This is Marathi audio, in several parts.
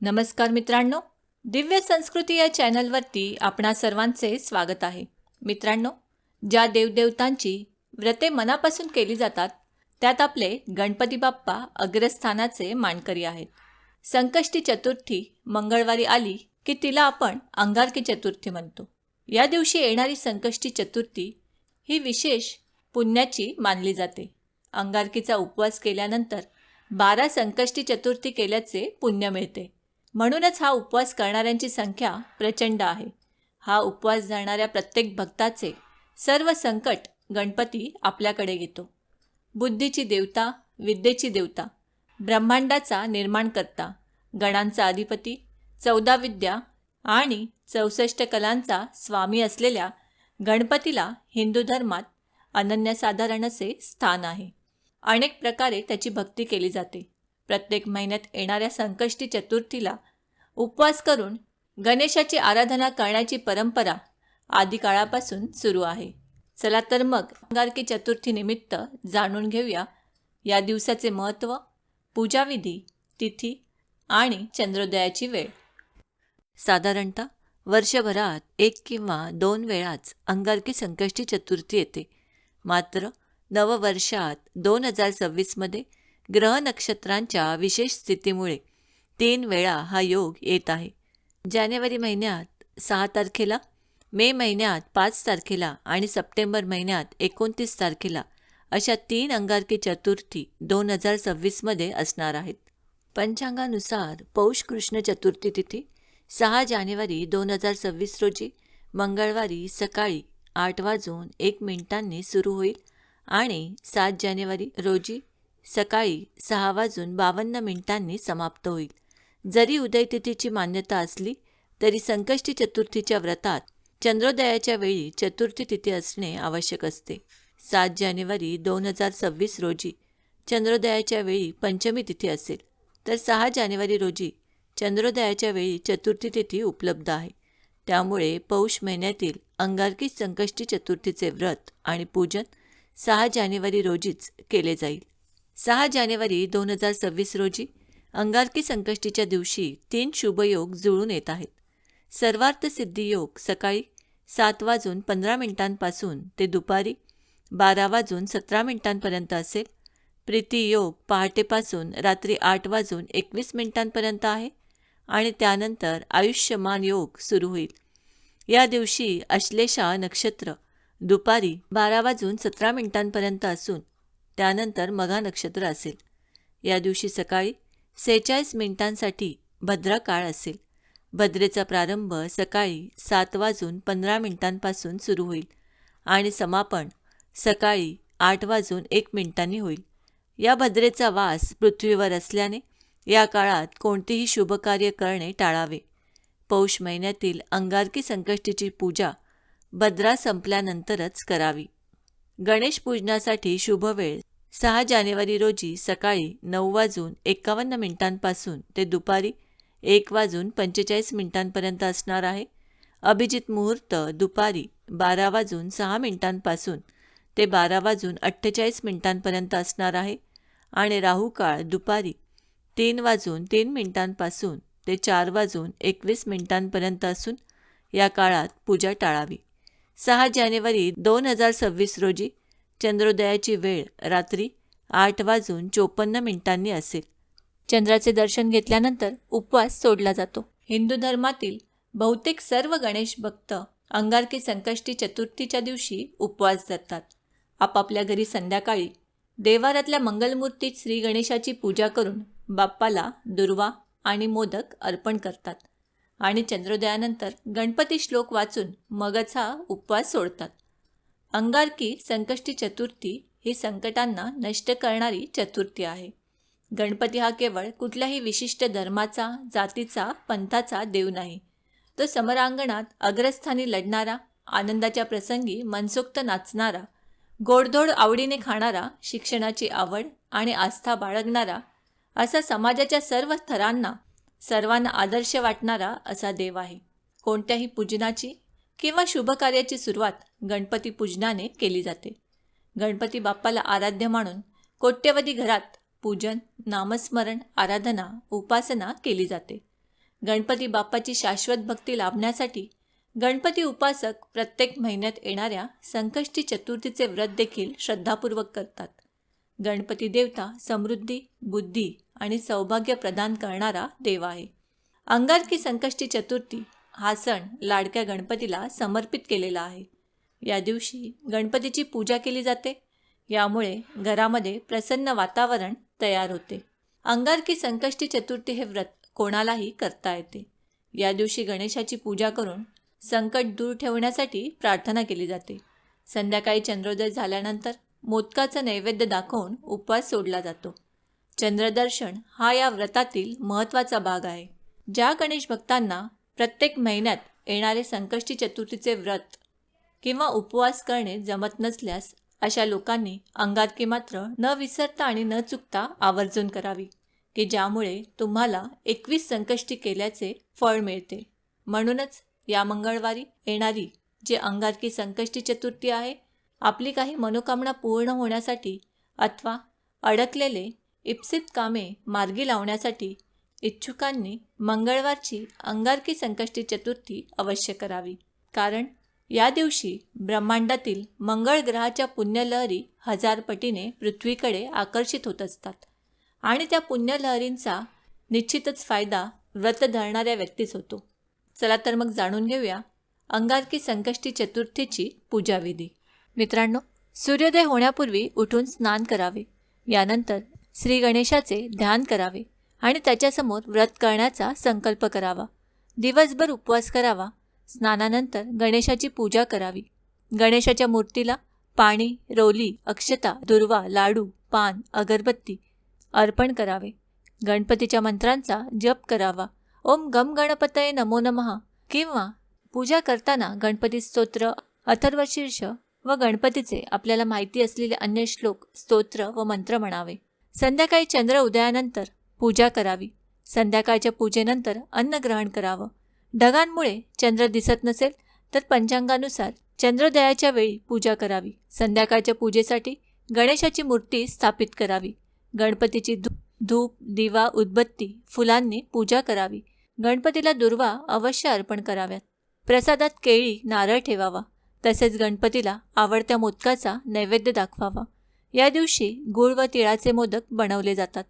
नमस्कार मित्रांनो दिव्य संस्कृती या चॅनलवरती आपणा सर्वांचे स्वागत आहे. मित्रांनो ज्या देवदेवतांची व्रते मनापासून केली जातात त्यात आपले गणपती बाप्पा अग्रस्थानाचे मानकरी आहेत. संकष्टी चतुर्थी मंगळवारी आली की तिला आपण अंगारकी चतुर्थी म्हणतो. या दिवशी येणारी संकष्टी चतुर्थी ही विशेष पुण्याची मानली जाते. अंगारकीचा उपवास केल्यानंतर बारा संकष्टी चतुर्थी केल्याचे पुण्य मिळते. म्हणूनच हा उपवास करणाऱ्यांची संख्या प्रचंड आहे. हा उपवास धरणाऱ्या प्रत्येक भक्ताचे सर्व संकट गणपती आपल्याकडे घेतो. बुद्धीची देवता विद्येची देवता ब्रह्मांडाचा निर्माणकर्ता गणांचा अधिपती चौदा विद्या आणि चौसष्ट कलांचा स्वामी असलेल्या गणपतीला हिंदू धर्मात अनन्यसाधारण असे स्थान आहे. अनेक प्रकारे त्याची भक्ती केली जाते. प्रत्येक महिन्यात येणाऱ्या संकष्टी चतुर्थीला उपवास करून गणेशाची आराधना करण्याची परंपरा आदिकाळापासून सुरू आहे. चला तर मग अंगारकी चतुर्थीनिमित्त जाणून घेऊया या दिवसाचे महत्त्व पूजाविधी तिथी आणि चंद्रोदयाची वेळ. साधारणतः वर्षभरात एक किंवा दोन वेळाच अंगारकी संकष्टी चतुर्थी येते. मात्र नववर्षात दोन हजार सव्वीसमध्ये ग्रह नक्षत्रांच्या विशेष स्थितीमुळे तीन वेळा हा योग येत आहे. जानेवारी महिन्यात सहा तारखेला मे महिन्यात पाच तारखेला आणि सप्टेंबर महिन्यात एकोणतीस तारखेला अशा तीन अंगारकी चतुर्थी दोन हजार सव्वीसमध्ये असणार आहेत. पंचांगानुसार पौष कृष्ण चतुर्थी तिथी सहा जानेवारी दोन हजार सव्वीस रोजी मंगळवारी सकाळी आठ वाजून एक मिनिटांनी सुरू होईल आणि सात जानेवारी रोजी सकाळी सहा वाजून बावन्न मिनिटांनी समाप्त होईल. जरी उदयतिथीची मान्यता असली तरी संकष्टी चतुर्थीच्या व्रतात चंद्रोदयाच्या वेळी चतुर्थी तिथी असणे आवश्यक असते. सात जानेवारी दोन हजार सव्वीस रोजी चंद्रोदयाच्या वेळी पंचमी तिथी असेल. तर सहा जानेवारी रोजी चंद्रोदयाच्या वेळी चतुर्थी तिथी उपलब्ध आहे. त्यामुळे पौष महिन्यातील अंगारकी संकष्टी चतुर्थीचे व्रत आणि पूजन सहा जानेवारी रोजीच केले जाईल. सहा जानेवारी दोन हजार सव्वीस रोजी अंगारकी संकष्टीच्या दिवशी तीन शुभयोग जुळून येत आहेत. सर्वार्थ सिद्धी योग सकाळी सात वाजून पंधरा मिनिटांपासून ते दुपारी बारा वाजून सतरा मिनिटांपर्यंत असेल. प्रीती योग पहाटेपासून रात्री आठ वाजून एकवीस मिनिटांपर्यंत आहे आणि त्यानंतर आयुष्यमान योग सुरू होईल. या दिवशी अश्लेषा नक्षत्र दुपारी बारा वाजून सतरा मिनिटांपर्यंत असून त्यानंतर मघा नक्षत्र असेल. या दिवशी सकाळी सेहेचाळीस मिनिटांसाठी भद्रा काळ असेल. भद्रेचा प्रारंभ सकाळी सात वाजून पंधरा मिनिटांपासून सुरू होईल आणि समापन सकाळी आठ वाजून एक मिनिटांनी होईल. या भद्रेचा वास पृथ्वीवर असल्याने या काळात कोणतेही शुभकार्य करणे टाळावे. पौष महिन्यातील अंगारकी संकष्टीची पूजा भद्रा संपल्यानंतरच करावी. गणेश पूजनासाठी शुभवेळ सहा जानेवारी रोजी सकाळी नऊ वाजून एकावन्न मिनिटांपासून ते दुपारी एक वाजून पंचेचाळीस मिनिटांपर्यंत असणार आहे. अभिजित मुहूर्त दुपारी बारा वाजून सहा मिनिटांपासून ते बारा वाजून अठ्ठेचाळीस मिनिटांपर्यंत असणार आहे आणि राहू काळ दुपारी तीन वाजून तीन मिनिटांपासून ते चार वाजून एकवीस मिनिटांपर्यंत असून या काळात पूजा टाळावी. सहा जानेवारी दोन हजार सव्वीस रोजी चंद्रोदयाची वेळ रात्री आठ वाजून चोपन्न मिनिटांनी असेल. चंद्राचे दर्शन घेतल्यानंतर उपवास सोडला जातो. हिंदू धर्मातील बहुतेक सर्व गणेश भक्त अंगारकी संकष्टी चतुर्थीच्या दिवशी उपवास धरतात. आपापल्या घरी संध्याकाळी देवारातल्या मंगलमूर्तीत श्री गणेशाची पूजा करून बाप्पाला दुर्वा आणि मोदक अर्पण करतात आणि चंद्रोदयानंतर गणपती श्लोक वाचून मगच हा उपवास सोडतात. अंगारकी संकष्टी चतुर्थी ही संकटांना नष्ट करणारी चतुर्थी आहे. गणपती हा केवळ कुठल्याही विशिष्ट धर्माचा जातीचा पंथाचा देव नाही. तो समरांगणात अग्रस्थानी लढणारा आनंदाच्या प्रसंगी मनसोक्त नाचणारा गोडधोड आवडीने खाणारा शिक्षणाची आवड आणि आस्था बाळगणारा असा समाजाच्या सर्व थरांना सर्वांना आदर्श वाटणारा असा देव आहे. कोणत्याही पूजनाची किंवा शुभकार्याची सुरुवात गणपती पूजनाने केली जाते. गणपती बाप्पाला आराध्य मानून कोट्यवधी घरात पूजन नामस्मरण आराधना उपासना केली जाते. गणपती बाप्पाची शाश्वत भक्ती लाभण्यासाठी गणपती उपासक प्रत्येक महिन्यात येणाऱ्या संकष्टी चतुर्थीचे व्रत देखील श्रद्धापूर्वक करतात. गणपती देवता समृद्धी बुद्धी आणि सौभाग्य प्रदान करणारा देव आहे. अंगारकी संकष्टी चतुर्थी हा सण लाडक्या गणपतीला समर्पित केलेला आहे. या दिवशी गणपतीची पूजा केली जाते. यामुळे घरामध्ये प्रसन्न वातावरण तयार होते. अंगारकी संकष्टी चतुर्थी हे व्रत कोणालाही करता येते. या दिवशी गणेशाची पूजा करून संकट दूर ठेवण्यासाठी प्रार्थना केली जाते. संध्याकाळी चंद्रोदय झाल्यानंतर मोदकाचं नैवेद्य दाखवून उपवास सोडला जातो. चंद्रदर्शन हा या व्रतातील महत्त्वाचा भाग आहे. ज्या गणेश भक्तांना प्रत्येक महिन्यात येणारे संकष्टी चतुर्थीचे व्रत किंवा उपवास करणे जमत नसल्यास अशा लोकांनी अंगारकी मात्र न विसरता आणि न चुकता आवर्जून करावी की ज्यामुळे तुम्हाला एकवीस संकष्टी केल्याचे फळ मिळते. म्हणूनच या मंगळवारी येणारी जे अंगारकी संकष्टी चतुर्थी आहे आपली काही मनोकामना पूर्ण होण्यासाठी अथवा अडकलेले इप्सित कामे मार्गी लावण्यासाठी इच्छुकांनी मंगळवारची अंगारकी संकष्टी चतुर्थी अवश्य करावी कारण या दिवशी ब्रह्मांडातील मंगळ ग्रहाच्या पुण्यलहरी हजारपटीने पृथ्वीकडे आकर्षित होत असतात आणि त्या पुण्यलहरींचा निश्चितच फायदा व्रत धरणाऱ्या व्यक्तीच होतो. चला तर मग जाणून घेऊया अंगारकी संकष्टी चतुर्थीची पूजाविधी. मित्रांनो सूर्योदय होण्यापूर्वी उठून स्नान करावे. यानंतर श्री गणेशाचे ध्यान करावे आणि त्याच्यासमोर व्रत करण्याचा संकल्प करावा. दिवसभर उपवास करावा स्नानानंतर गणेशाची पूजा करावी. गणेशाच्या मूर्तीला पाणी रोली अक्षता दुर्वा लाडू पान अगरबत्ती अर्पण करावे. गणपतीच्या मंत्रांचा जप करावा. ओम गम गणपतये नमो नमः किंवा पूजा करताना गणपती स्तोत्र अथर्वशीर्ष व गणपतीचे आपल्याला माहिती असलेले अन्य श्लोक स्तोत्र व मंत्र म्हणावे. संध्याकाळी चंद्र उदयानंतर पूजा करावी. संध्याकाळच्या पूजेनंतर अन्न ग्रहण करावं. ढगांमुळे चंद्र दिसत नसेल तर पंचांगानुसार चंद्रोदयाच्या वेळी पूजा करावी. संध्याकाळच्या पूजेसाठी गणेशाची मूर्ती स्थापित करावी. गणपतीची धू धूप दिवा उदबत्ती फुलांनी पूजा करावी. गणपतीला दुर्वा अवश्य अर्पण कराव्यात. प्रसादात केळी नारळ ठेवावा. तसेच गणपतीला आवडत्या मोदकाचा नैवेद्य दाखवावा. या दिवशी गूळ व तिळाचे मोदक बनवले जातात.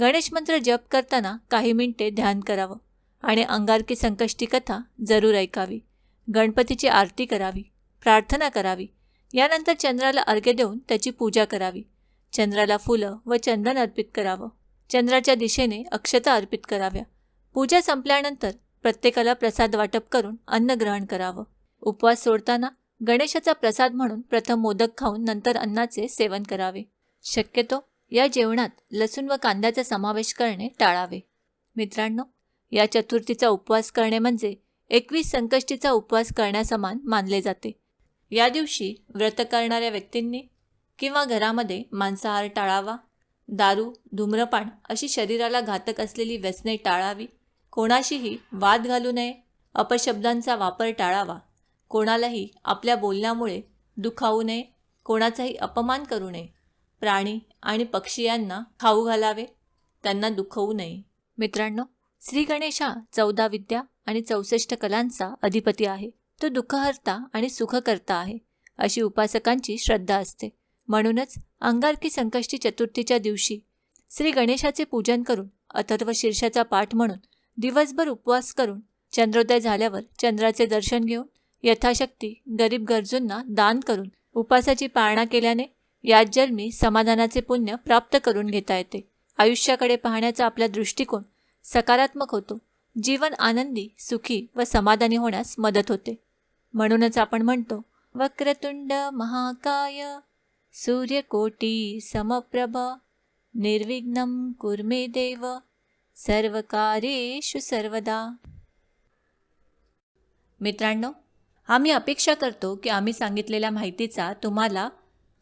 गणेश मंत्र जप करताना काही मिनिटे ध्यान करावं. आणि अंगारकी संकष्टी कथा जरूर ऐकावी. गणपतीची आरती करावी प्रार्थना करावी. यानंतर चंद्राला अर्घ्य देऊन त्याची पूजा करावी. चंद्राला फुलं व चंदन अर्पित करावं. चंद्राच्या दिशेने अक्षता अर्पित कराव्या. पूजा संपल्यानंतर प्रत्येकाला प्रसाद वाटप करून अन्न ग्रहण करावं. उपवास सोडताना गणेशाचा प्रसाद म्हणून प्रथम मोदक खाऊन नंतर अन्नाचे सेवन करावे. शक्यतो या जेवणात लसूण व कांद्याचा समावेश करणे टाळावे. मित्रांनो या चतुर्थीचा उपवास करणे म्हणजे एकवीस संकष्टीचा उपवास करण्यासमान मानले जाते. या दिवशी व्रत करणाऱ्या व्यक्तींनी किंवा घरामध्ये मांसाहार टाळावा दारू धूम्रपान अशी शरीराला घातक असलेली व्यसने टाळावी कोणाशीही वाद घालू नये अपशब्दांचा वापर टाळावा कोणालाही आपल्या बोलण्यामुळे दुखावू नये कोणाचाही अपमान करू नये प्राणी आणि पक्षी यांना खाऊ घालावे त्यांना दुखवू नये. मित्रांनो श्री गणेशा चौदा विद्या आणि चौसष्ट कलांचा अधिपती आहे. तो दुःखहर्ता आणि सुखकर्ता आहे. अशी उपासकांची श्रद्धा असते. म्हणूनच अंगारकी संकष्टी चतुर्थीच्या दिवशी श्री गणेशाचे पूजन करून अथर्व शीर्षाचा पाठ म्हणून दिवसभर उपवास करून चंद्रोदय झाल्यावर चंद्राचे दर्शन घेऊन यथाशक्ती गरीब गरजूंना दान करून उपासाची पाळणा केल्याने याच जन्मी समाधानाचे पुण्य प्राप्त करून घेता येते. आयुष्याकडे पाहण्याचा आपला दृष्टिकोन सकारात्मक होतो. जीवन आनंदी सुखी व समाधानी होण्यास मदत होते. म्हणूनच आपण म्हणतो वक्रतुंड महाकाय सूर्यकोटी समप्रभ निर्विघ्नं कुर्मे देव सर्वकार्येषु सर्वदा. मित्रांनो आम्ही अपेक्षा करतो की आम्ही सांगितलेल्या माहितीचा तुम्हाला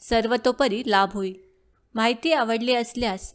सर्वतोपरी लाभ होईल. माहिती आवडली असल्यास